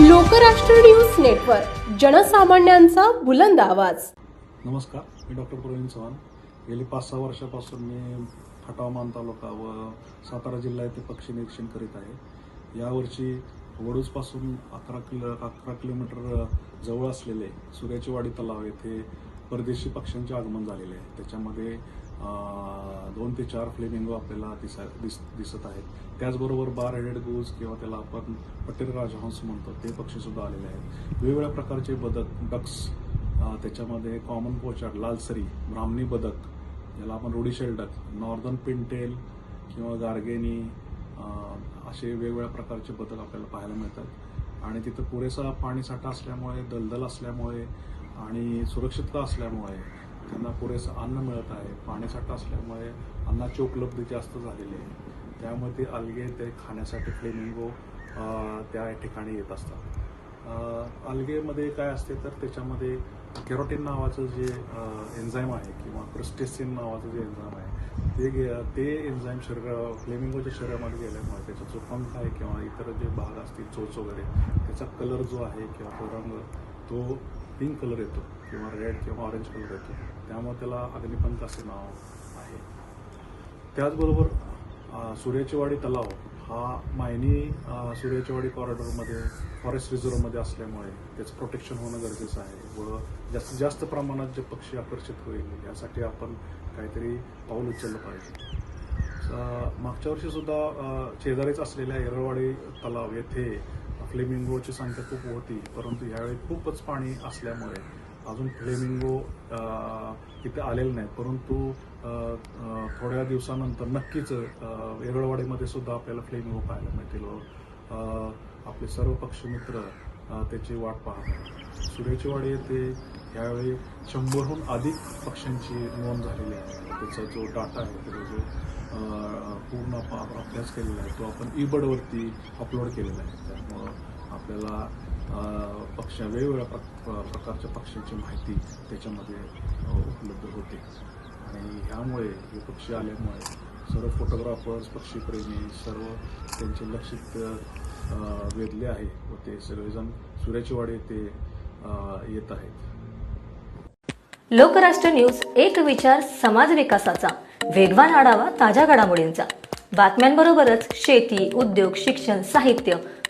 Lokrashtra news network जनसामान्यांचा बुलंद आवाज. नमस्कार मी डॉक्टर प्रवीण चव्हाण. गेली पाच सहा वर्षापासून मी खटावमान तालुका व सातारा जिल्हा येथे पक्षी निरीक्षण करीत आहे. यावर्षी वडूजपासून अकरा किलो अकरा किलोमीटर जवळ असलेले सूर्याचीवाडी तलाव येथे परदेशी पक्ष्यांचे आगमन झालेले आहे. त्याच्यामध्ये दोन ते चार फ्लेमिंगो आपल्याला दिसा दिस दिसत आहेत. त्याचबरोबर बार हेडेड गुज किंवा त्याला आपण पटेल राजहंस म्हणतो ते पक्षीसुद्धा आलेले आहेत. वेगवेगळ्या प्रकारचे बदक डक्स त्याच्यामध्ये कॉमन पोचार लालसरी ब्राह्मणी बदक ज्याला आपण रोडी डक नॉर्दर्न पिंटेल किंवा गार्गेनी असे वेगवेगळ्या प्रकारचे बदक आपल्याला पाहायला मिळतात. आणि तिथं पुरेसा पाणीसाठा असल्यामुळे दलदल असल्यामुळे आणि सुरक्षितता असल्यामुळे त्यांना पुरेसं अन्न मिळत आहे. पाणीसाठा असल्यामुळे अन्नाची उपलब्धी जास्त झालेली आहे. त्यामुळे ते अलगे ते खाण्यासाठी फ्लेमिंगो त्या ठिकाणी येत असतात. अलगेमध्ये काय असते तर त्याच्यामध्ये कॅरोटीन नावाचं जे एन्झाईम आहे किंवा क्रिस्टेसिन नावाचं जे एन्झाईम आहे ते गे ते एन्झाईम शरीर फ्लेमिंगोच्या शरीरामध्ये गेल्यामुळे त्याचा जो पंख आहे किंवा इतर जे भाग असतील चोच वगैरे त्याचा कलर जो आहे किंवा तो रंग तो पिंक कलर येतो. किंवा रेड किंवा ऑरेंज कलर येतो. त्यामुळे त्याला अग्निपंख असे नाव आहे. त्याचबरोबर सूर्याचीवाडी तलाव हा मायनी सूर्याचीवाडी कॉरिडॉरमध्ये फॉरेस्ट रिझर्वमध्ये असल्यामुळे त्याचं प्रोटेक्शन होणं गरजेचं आहे व जास्तीत जास्त प्रमाणात जे पक्षी आकर्षित होईल यासाठी आपण काहीतरी पाऊल उचललं पाहिजे. मागच्या वर्षीसुद्धा शेजारीच असलेल्या येरळवाडी तलाव येथे फ्लेमिंगोची संख्या खूप होती परंतु यावेळी खूपच पाणी असल्यामुळे अजून फ्लेमिंगो तिथे आलेले नाहीत परंतु थोड्या दिवसानंतर नक्कीच येरळवाडीमध्ये सुद्धा आपल्याला फ्लेमिंगो पाहायला मिळतील आपले सर्व पक्षमित्र त्याची वाट पाहत आहेत. वाडी येथे यावेळी शंभरहून अधिक पक्ष्यांची नोंद झालेली आहे. त्याचा जो डाटा आहे त्याचा जो पूर्ण आप- अभ्यास केलेला आहे तो आपण ई बर्डवरती अपलोड केलेला आहे. त्यामुळं आपल्याला पक्ष वेगवेगळ्या प्र- प्रकारच्या पक्ष्यांची माहिती त्याच्यामध्ये उपलब्ध होते. आणि ह्यामुळे हे पक्षी आल्यामुळे सर्व फोटोग्राफर्स पक्षीप्रेमी सर्व त्यांचे लक्षित वेधले आहे व ते सर्वजण सूर्याचीवाडी येथे येत आहेत. लोकराष्ट्र न्यूज एक विचार समाज विकासाचा. वेगवान आढावा ताज्या घडामोडींचा. बातम्यांबरोबरच शेती उद्योग शिक्षण साहित्य